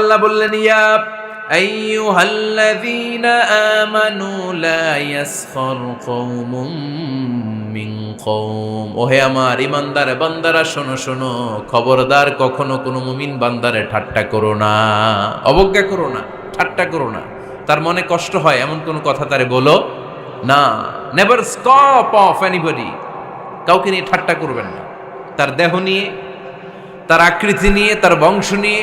আল্লাহ বললেন, ইয়া আইয়ুহাল্লাযীনা আমানু লা ইয়াসখার কওমুম মিন কওম। ওহে আমার ইমানদার বান্দারা, শোনো শোনো, খবরদার কখনো কোনো মুমিন বান্দারে ঠাট্টা করো না, অবজ্ঞা করো না, ঠাট্টা করো না। তার মনে কষ্ট হয়, এমন কোনো কথা তারে বলো না। নেভার স্টপ অফ এনিবডি কাউকে নিয়ে ঠাট্টা করবেন না। তার দেহ নিয়ে, তার আকৃতি নিয়ে, তার বংশ নিয়ে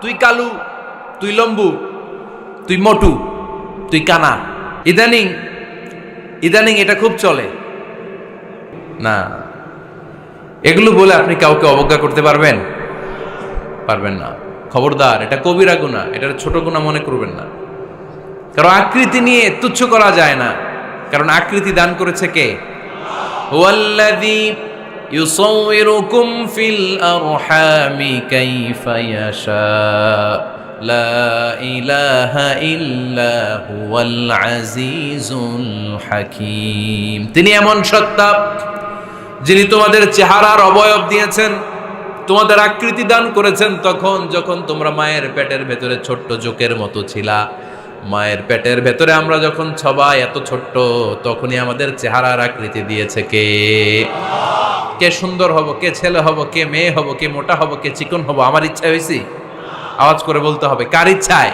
তুই কালু, তুই লম্বু, তুই মোটু, তুই কানা। ইদানিং ইদানিং এটা খুব চলে। না, এগুলো বলে আপনি কাউকে অবজ্ঞা করতে পারবেন? পারবেন না। খবরদার, এটা কবিরা গুণা এটা ছোট গুণা মনে করবেন না। কারণ আকৃতি নিয়ে তুচ্ছ করা যায় না। কারণ আকৃতি দান করেছে কে? ইউসাউবিরুকুম ফিল আরহামি কাইফা ইয়াশা। লা ইলাহা ইল্লা হুয়াল আজিজুল হাকীম। তিনি এমন সত্তা যিনি তোমাদের চেহারার অবয়ব দিয়েছেন, তোমাদের আকৃতি দান করেছেন তখন যখন তোমরা মায়ের পেটের ভেতরে ছোট্ট জোকের মতো ছিলা। মায়ের পেটের ভেতরে আমরা যখন সবাই এত ছোট্ট, তখনই আমাদের চেহারার আকৃতি দিয়েছে কে? কে সুন্দর হব, কে ছেলে হব, কে মেয়ে হব, কে মোটা হব, কে চিকন হব, আমার ইচ্ছা হয়েছি? আওয়াজ করে বলতে হবে, কার ইচ্ছায়?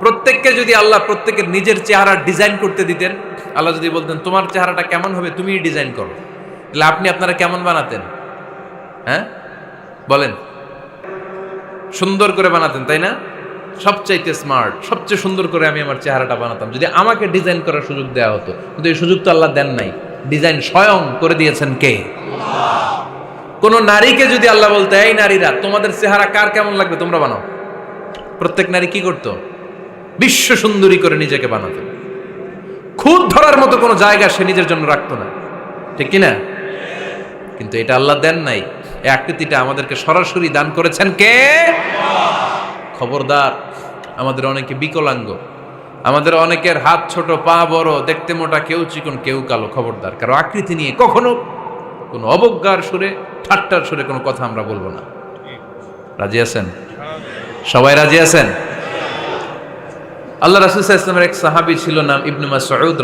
প্রত্যেককে যদি আল্লাহ প্রত্যেকের নিজের চেহারা ডিজাইন করতে দিতেন, আল্লাহ যদি বলতেন, তোমার চেহারাটা কেমন হবে, তুমিই ডিজাইন করো। তাহলে আপনি আপনারা কেমন বানাতেন? হ্যাঁ? বলেন। সুন্দর করে বানাতেন, তাই না? সবচাইতে স্মার্ট সবচেয়ে সুন্দর করে আমি আমার চেহারাটা বানাতাম। যদি আমাকে ডিজাইন করার সুযোগ দেওয়া হতো, কিন্তু এই সুযোগ তো আল্লাহ দেন নাই। ডিজাইন স্বয়ং করে দিয়েছেন কে? কোন নারীকে যদি আল্লাহ বলতে, এই নারীরা, তোমাদের চেহারা কার কেমন লাগবে? তোমরা বানাও। প্রত্যেক নারী কি করতো? বিশ্ব সুন্দরী করে নিজেকে বানাতো। খুব ধরার মতো কোনো জায়গা সে নিজের জন্য রাখতো না। ঠিক কিনা? কিন্তু এটা আল্লাহ দেন নাই। এই আকৃতিটা আমাদেরকে সরাসরি দান করেছেন কে? খবরদার। আমাদের অনেকে বিকলাঙ্গ। আমাদের অনেকের হাত ছোট, পা বড়, দেখতে মোটা, কেউ চিকন, কেউ কালো, খবরদার, কারও আকৃতি নিয়ে কখনো কোনো অবজ্ঞার সুরে, ঠাট্টার সুরে কোনো কথা আমরা বলব না। রাজি আছেন? সবাই রাজি আছেন? আল্লাহ রাসুল ইসলামের এক সাহাবি ছিল, নাম ইবনু মাসউদ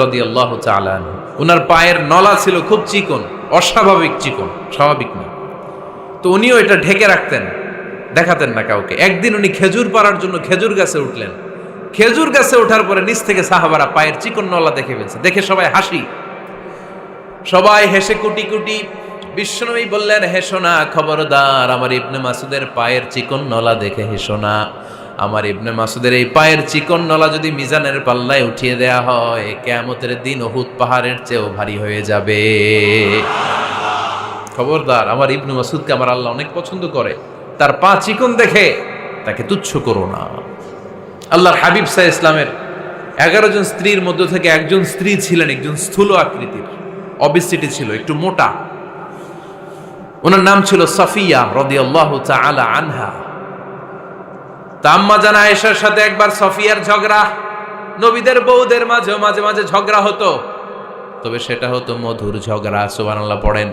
তাআলা আনহু। উনার পায়ের নলা ছিল খুব চিকন, অস্বাভাবিক চিকন, স্বাভাবিক না। তো উনিও এটা ঢেকে রাখতেন, দেখাতেন না কাউকে। একদিন উনি খেজুর পাড়ার জন্য খেজুর গাছে উঠলেন। খেজুর গাছে ওঠার পরে নিচ থেকে সাহাবারা পায়ের চিকন নলা দেখে ফেলছে। দেখে সবাই হাসি। সবাই হেসে কুটি কুটি। বিশ্বনবী বললেন হেসো না খবরদার, আমার ইবনে মাসুদের পায়ের চিকন নলা দেখে হেসো না আমার ইবনে মাসুদের এই পায়ের চিকন নলা যদি মিজানের পাল্লায় উঠিয়ে দেয়া হয়, কেয়ামতের দিন ওহুদ পাহাড়ের চেয়েও ভারী হয়ে যাবে। খবরদার, আমার ইবনু মাসুদকে আমার আল্লাহ অনেক পছন্দ করে। তার পা চিকন দেখে তাকে তুচ্ছ করো না। আল্লাহর হাবিব সাহ ইসলামের এগারো জন স্ত্রীর মধ্য থেকে একজন স্ত্রী ছিলেন, একজন স্থূল আকৃতির। অবিসিটি ছিল, একটু মোটা। ওনার নাম ছিল সফিয়া রদি আল্লাহ আলা আনহা তাম্মা জানা আয়েশার সাথে একবার সফিয়ার ঝগড়া। নবীদের বউদের মাঝে মাঝে মাঝে ঝগড়া হতো। তবে সেটা হতো মধুর ঝগড়া, সুবহানাল্লাহ, পড়েন।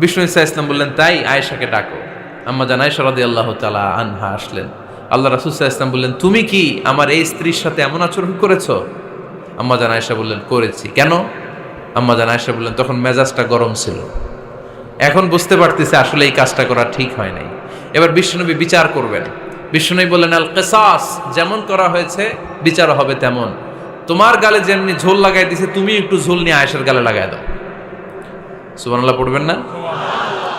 বিষ্ণু ইসা ইসলাম বললেন, তাই আয়েশাকে ডাকো। আম্মা জান আয়েশা আল্লাহ তালা আনহা আসলেন। আল্লাহ রাসূল ইসলাম বললেন, তুমি কি আমার এই স্ত্রীর সাথে এমন আচরণ করেছ? আম্মা জান আয়েশা বললেন, করেছি। কেন? আম্মা জান আয়েশা বললেন, তখন মেজাজটা গরম ছিল। এখন বুঝতে পারতেছে আসলে এই কাজটা করা ঠিক হয় নাই। এবার বিষ্ণুনবী বিচার করবেন। বিষ্ণুনবী বললেন, আল কেসাস, যেমন করা হয়েছে বিচার হবে তেমন। তোমার গালে যেমনি ঝোল লাগাই দিছে তুমি একটু ঝোল নিয়ে আয়েশার গালে লাগাই দাও। সুবহানাল্লাহ পড়বেন না?